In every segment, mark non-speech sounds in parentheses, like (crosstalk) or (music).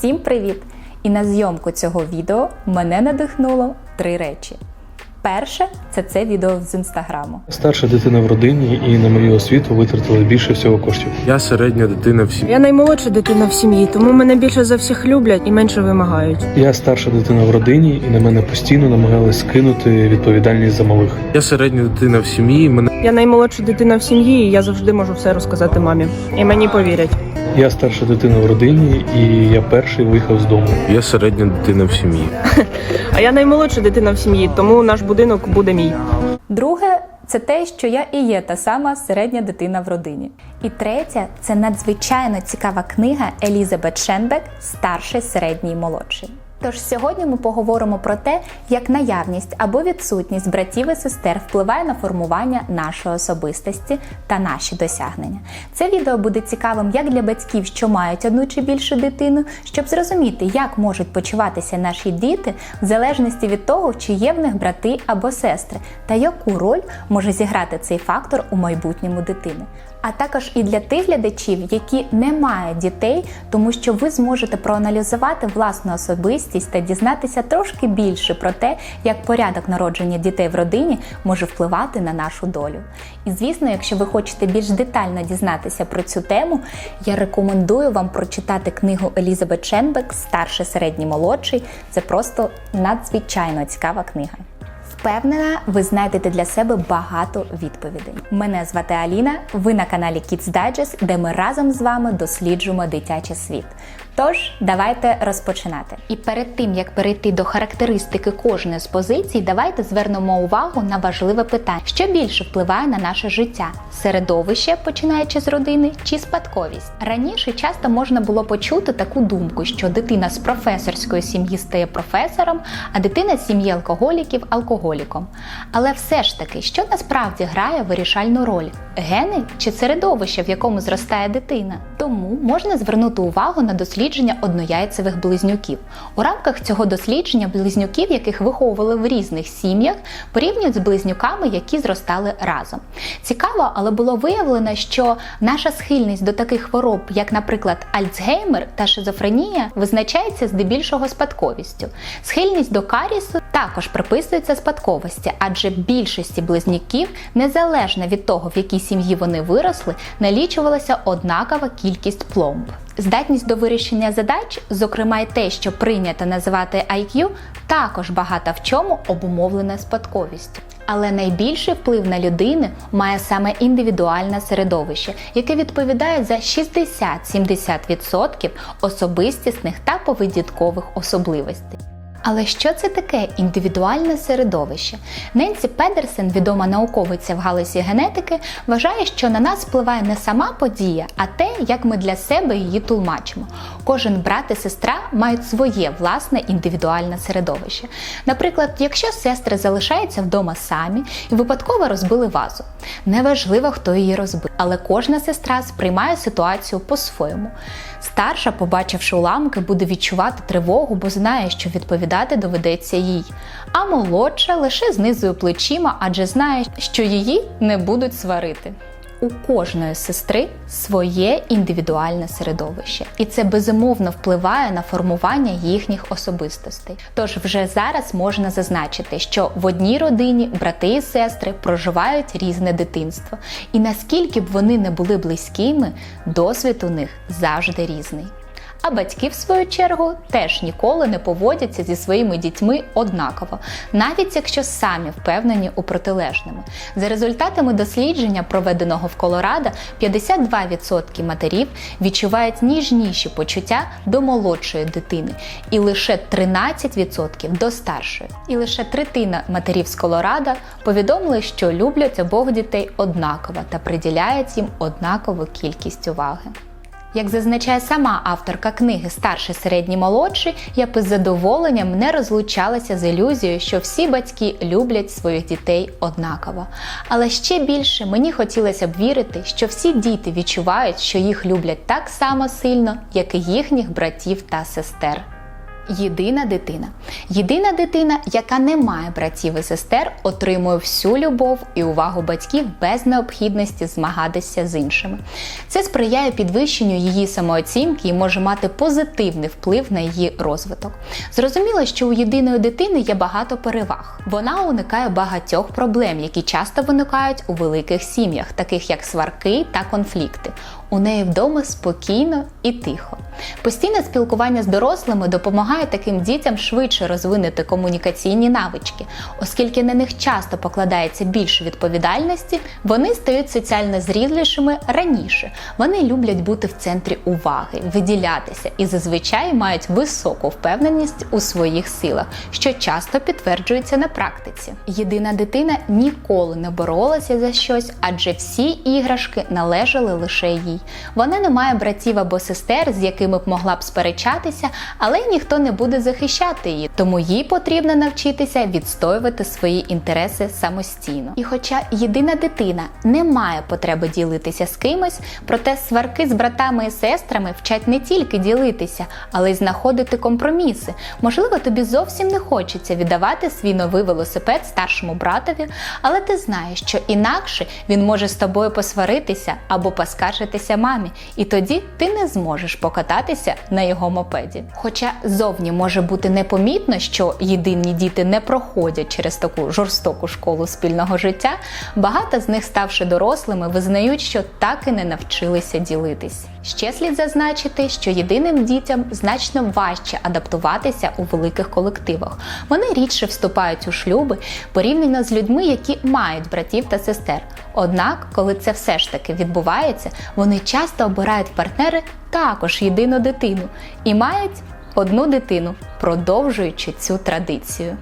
Всім привіт! І на зйомку цього відео мене надихнуло три речі. Перше це це відео з інстаграму. Старша дитина в родині і на мою освіту витратили більше всього коштів. Я середня дитина в сім'ї. Я наймолодша дитина в сім'ї, тому мене більше за всіх люблять і менше вимагають. Я старша дитина в родині, і на мене постійно намагались скинути відповідальність за малих. Я середня дитина в сім'ї. Мене Я наймолодша дитина в сім'ї, і я завжди можу все розказати мамі. І мені повірять. Я старша дитина в родині, і я перший виїхав з дому. я середня дитина в сім'ї. (laughs) А я наймолодша дитина в сім'ї, тому наш будинок буде мій. Друге це те, що я і є та сама середня дитина в родині. І третє це надзвичайно цікава книга Елізабет Шенбек Старший, середній, молодший. Тож сьогодні ми поговоримо про те, як наявність або відсутність братів і сестер впливає на формування нашої особистості та наші досягнення. Це відео буде цікавим як для батьків, що мають одну чи більшу дитину, щоб зрозуміти, як можуть почуватися наші діти в залежності від того, чи є в них брати або сестри, та яку роль може зіграти цей фактор у майбутньому дитини. А також і для тих глядачів, які не мають дітей, тому що ви зможете проаналізувати власну особистість та дізнатися трошки більше про те, як порядок народження дітей в родині може впливати на нашу долю. І звісно, якщо ви хочете більш детально дізнатися про цю тему, я рекомендую вам прочитати книгу Елізабет Шенбек Старший, середній, молодший. Це просто надзвичайно цікава книга. Впевнена, ви знайдете для себе багато відповідей. Мене звати Аліна. Ви на каналі Kids Digest, де ми разом з вами досліджуємо дитячий світ. Тож, давайте розпочинати. І перед тим як перейти до характеристики кожної з позицій, давайте звернемо увагу на важливе питання: що більше впливає на наше життя: середовище, починаючи з родини, чи спадковість. Раніше часто можна було почути таку думку, що дитина з професорської сім'ї стає професором, а дитина з сім'ї алкоголіків алкоголіком. Але все ж таки, що насправді грає вирішальну роль: гени чи середовище, в якому зростає дитина? Тому можна звернути увагу на дослідження однояйцевих близнюків. У рамках цього дослідження близнюків, яких виховували в різних сім'ях, порівнюють з близнюками, які зростали разом. Цікаво, але було виявлено, що наша схильність до таких хвороб, як, наприклад, Альцгеймер та шизофренія, визначається здебільшого спадковістю. Схильність до карісу також приписується спадковості, адже більшості близнюків, незалежно від того, в якій сім'ї вони виросли, налічувалася однакова кількість пломб. Здатність до вирішення задач, зокрема й те, що прийнято називати IQ, також багато в чому обумовлена спадковістю. Але найбільший вплив на людини має саме індивідуальне середовище, яке відповідає за 60-70% особистісних та поведінкових особливостей. Але що це таке індивідуальне середовище? Ненсі Педерсен, відома науковиця в галузі генетики, вважає, що на нас впливає не сама подія, а те, як ми для себе її тулмачимо. Кожен брат і сестра мають своє власне індивідуальне середовище. Наприклад, якщо сестри залишаються вдома самі і випадково розбили вазу, неважливо, хто її розбив, але кожна сестра сприймає ситуацію по-своєму. Старша, побачивши уламки, буде відчувати тривогу, бо знає, що відповідати доведеться їй. А молодша лише знизує плечима, адже знає, що її не будуть сварити. У кожної сестри своє індивідуальне середовище, і це безумовно впливає на формування їхніх особистостей. Тож вже зараз можна зазначити, що в одній родині брати і сестри проживають різне дитинство, і наскільки б вони не були близькими, досвід у них завжди різний. А батьки, в свою чергу, теж ніколи не поводяться зі своїми дітьми однаково, навіть якщо самі впевнені у протилежному. За результатами дослідження, проведеного в Колорадо, 52% матерів відчувають ніжніші почуття до молодшої дитини, і лише 13% до старшої. І лише третина матерів з Колорадо повідомили, що люблять обох дітей однаково та приділяють їм однакову кількість уваги. Як зазначає сама авторка книги Старший, середній, молодший, я б із задоволенням не розлучалася з ілюзією, що всі батьки люблять своїх дітей однаково. Але ще більше мені хотілося б вірити, що всі діти відчувають, що їх люблять так само сильно, як і їхніх братів та сестер. Єдина дитина. Єдина дитина, яка не має братів і сестер, отримує всю любов і увагу батьків без необхідності змагатися з іншими. Це сприяє підвищенню її самооцінки і може мати позитивний вплив на її розвиток. Зрозуміло, що у єдиної дитини є багато переваг. Вона уникає багатьох проблем, які часто виникають у великих сім'ях, таких як сварки та конфлікти. У неї вдома спокійно і тихо. Постійне спілкування з дорослими допомагає таким дітям швидше розвинути комунікаційні навички, оскільки на них часто покладається більше відповідальності, вони стають соціально зрілішими раніше. Вони люблять бути в центрі уваги, виділятися і зазвичай мають високу впевненість у своїх силах, що часто підтверджується на практиці. Єдина дитина ніколи не боролася за щось, адже всі іграшки належали лише їй. Вона не має братів або сестер, з якими б могла б сперечатися, але ніхто не буде захищати її, тому їй потрібно навчитися відстоювати свої інтереси самостійно. І хоча єдина дитина не має потреби ділитися з кимось, проте сварки з братами і сестрами вчать не тільки ділитися, але й знаходити компроміси. Можливо, тобі зовсім не хочеться віддавати свій новий велосипед старшому братові, але ти знаєш, що інакше він може з тобою посваритися або поскаржитися мамі, і тоді ти не зможеш покататися на його мопеді. Хоча зовні може бути непомітно, що єдині діти не проходять через таку жорстоку школу спільного життя, багато з них, ставши дорослими, визнають, що так і не навчилися ділитись. Ще слід зазначити, що єдиним дітям значно важче адаптуватися у великих колективах. Вони рідше вступають у шлюби порівняно з людьми, які мають братів та сестер. Однак, коли це все ж таки відбувається, вони часто обирають партнери також єдину дитину і мають одну дитину, продовжуючи цю традицію.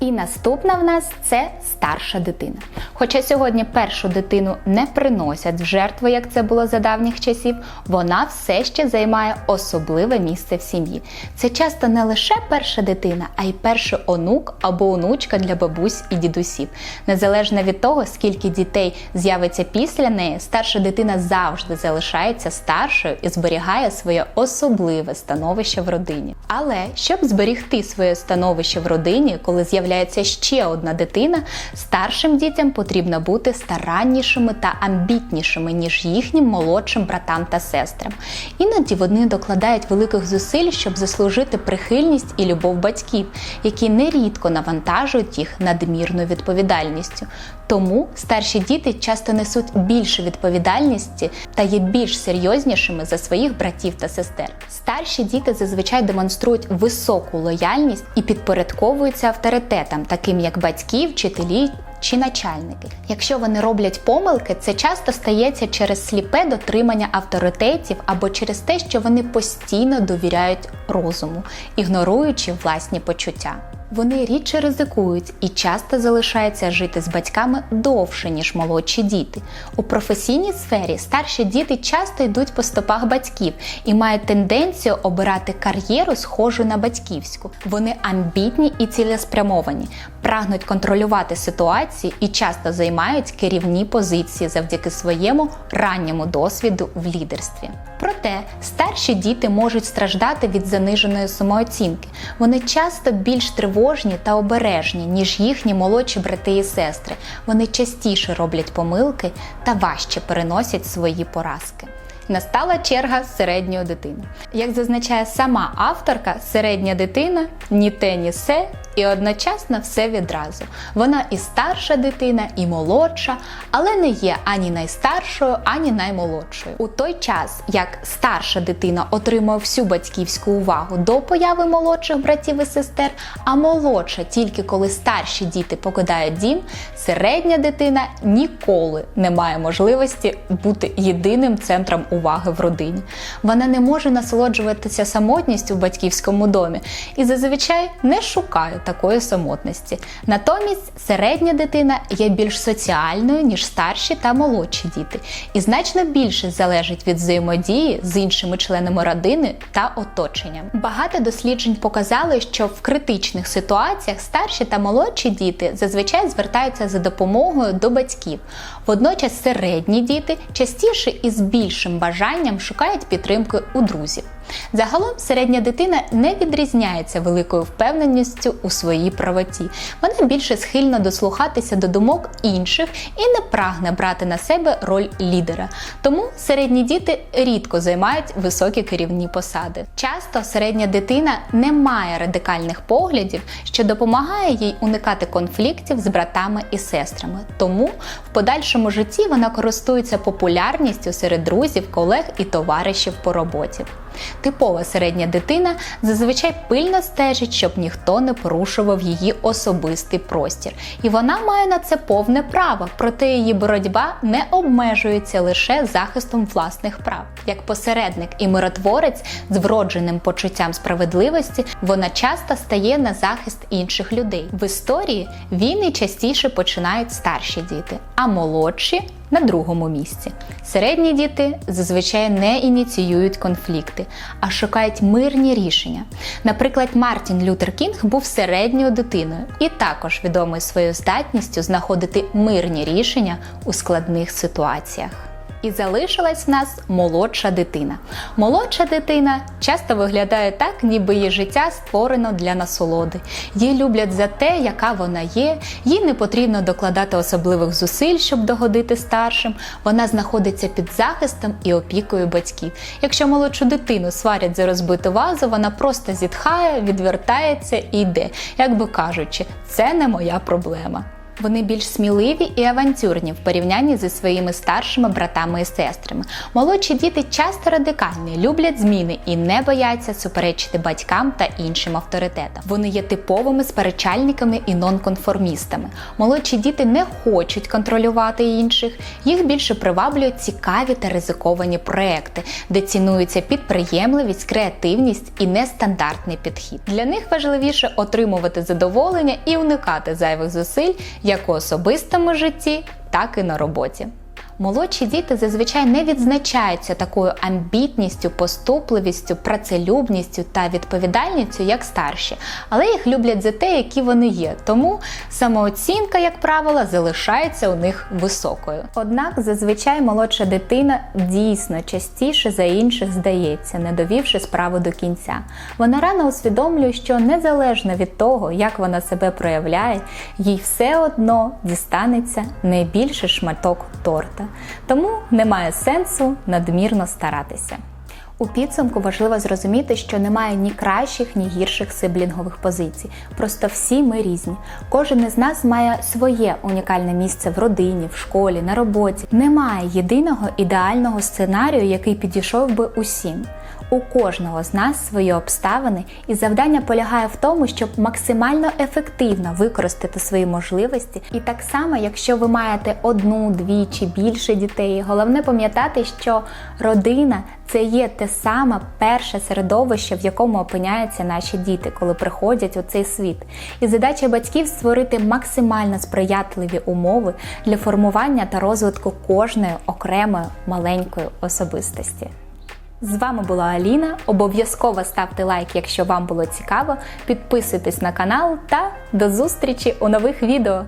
І наступна в нас це старша дитина. Хоча сьогодні першу дитину не приносять в жертву, як це було за давніх часів, вона все ще займає особливе місце в сім'ї. Це часто не лише перша дитина, а й перший онук або онучка для бабусь і дідусів. Незалежно від того, скільки дітей з'явиться після неї, старша дитина завжди залишається старшою і зберігає своє особливе становище в родині. Але щоб зберігти своє становище в родині, коли з'являється ще одна дитина, старшим дітям потрібно бути стараннішими та амбітнішими, ніж їхнім молодшим братам та сестрам. Іноді вони докладають великих зусиль, щоб заслужити прихильність і любов батьків, які нерідко навантажують їх надмірною відповідальністю. Тому старші діти часто несуть більше відповідальності та є більш серйознішими за своїх братів та сестер. Старші діти зазвичай демонструють високу лояльність і підпорядковуються авторитетам, таким як батьки, вчителі. Чи начальники. Якщо вони роблять помилки, це часто стається через сліпе дотримання авторитетів або через те, що вони постійно довіряють розуму, ігноруючи власні почуття. Вони рідше ризикують і часто залишаються жити з батьками довше, ніж молодші діти. У професійній сфері старші діти часто йдуть по стопах батьків і мають тенденцію обирати кар'єру, схожу на батьківську. Вони амбітні і цілеспрямовані, прагнуть контролювати ситуації і часто займають керівні позиції завдяки своєму ранньому досвіду в лідерстві. Проте старші діти можуть страждати від заниженої самооцінки. Вони часто більш тривожні та обережні, ніж їхні молодші брати і сестри. Вони частіше роблять помилки та важче переносять свої поразки. Настала черга середньої дитини. Як зазначає сама авторка, середня дитина ні те, ні се, і одночасно все відразу. Вона і старша дитина, і молодша, але не є ані найстаршою, ані наймолодшою. У той час, як старша дитина отримує всю батьківську увагу до появи молодших братів і сестер, а молодша тільки коли старші діти покидають дім, середня дитина ніколи не має можливості бути єдиним центром уваги в родині. Вона не може насолоджуватися самотністю в батьківському домі і зазвичай не шукає такої самотності. Натомість середня дитина є більш соціальною, ніж старші та молодші діти, і значно більше залежить від взаємодії з іншими членами родини та оточенням. Багато досліджень показали, що в критичних ситуаціях старші та молодші діти зазвичай звертаються за допомогою до батьків. Водночас середні діти частіше і з більшим бажанням шукають підтримки у друзів. Загалом середня дитина не відрізняється великою впевненістю у своїй правоті. Вона більше схильна дослухатися до думок інших і не прагне брати на себе роль лідера. Тому середні діти рідко займають високі керівні посади. Часто середня дитина не має радикальних поглядів, що допомагає їй уникати конфліктів з братами і сестрами. Тому в подальшому житті вона користується популярністю серед друзів, колег і товаришів по роботі. Типова середня дитина зазвичай пильно стежить, щоб ніхто не порушував її особистий простір. І вона має на це повне право, проте її боротьба не обмежується лише захистом власних прав. Як посередник і миротворець з вродженим почуттям справедливості, вона часто стає на захист інших людей. В історії війни частіше починають старші діти, а молодші на другому місці. Середні діти зазвичай не ініціюють конфлікти, а шукають мирні рішення. Наприклад, Мартін Лютер Кінг був середньою дитиною і також відомий своєю здатністю знаходити мирні рішення у складних ситуаціях. І залишилась в нас молодша дитина. Молодша дитина часто виглядає так, ніби її життя створено для насолоди. Її люблять за те, яка вона є, їй не потрібно докладати особливих зусиль, щоб догодити старшим. Вона знаходиться під захистом і опікою батьків. Якщо молодшу дитину сварять за розбиту вазу, вона просто зітхає, відвертається і йде, як би кажучи, це не моя проблема. Вони більш сміливі і авантюрні в порівнянні зі своїми старшими братами і сестрами. Молодші діти часто радикальні, люблять зміни і не бояться суперечити батькам та іншим авторитетам. Вони є типовими сперечальниками і нонконформістами. Молодші діти не хочуть контролювати інших, їх більше приваблюють цікаві та ризиковані проекти, де цінується підприємливість, креативність і нестандартний підхід. Для них важливіше отримувати задоволення і уникати зайвих зусиль як у особистому житті, так і на роботі. Молодші діти зазвичай не відзначаються такою амбітністю, поступливістю, працелюбністю та відповідальністю, як старші, але їх люблять за те, які вони є. Тому самооцінка, як правило, залишається у них високою. Однак зазвичай молодша дитина дійсно частіше за інших здається, не довівши справу до кінця. Вона рано усвідомлює, що незалежно від того, як вона себе проявляє, їй все одно дістанеться найбільший шматок торта. Тому немає сенсу надмірно старатися. У підсумку важливо зрозуміти, що немає ні кращих, ні гірших сиблінгових позицій. Просто всі ми різні. Кожен із нас має своє унікальне місце в родині, в школі, на роботі. Немає єдиного ідеального сценарію, який підійшов би усім. У кожного з нас свої обставини, і завдання полягає в тому, щоб максимально ефективно використати свої можливості. І так само, якщо ви маєте одну, дві чи більше дітей, головне пам'ятати, що родина це є те саме перше середовище, в якому опиняються наші діти, коли приходять у цей світ. І задача батьків створити максимально сприятливі умови для формування та розвитку кожної окремої маленької особистості. З вами була Аліна. Обов'язково ставте лайк, якщо вам було цікаво. Підписуйтесь на канал та до зустрічі у нових відео.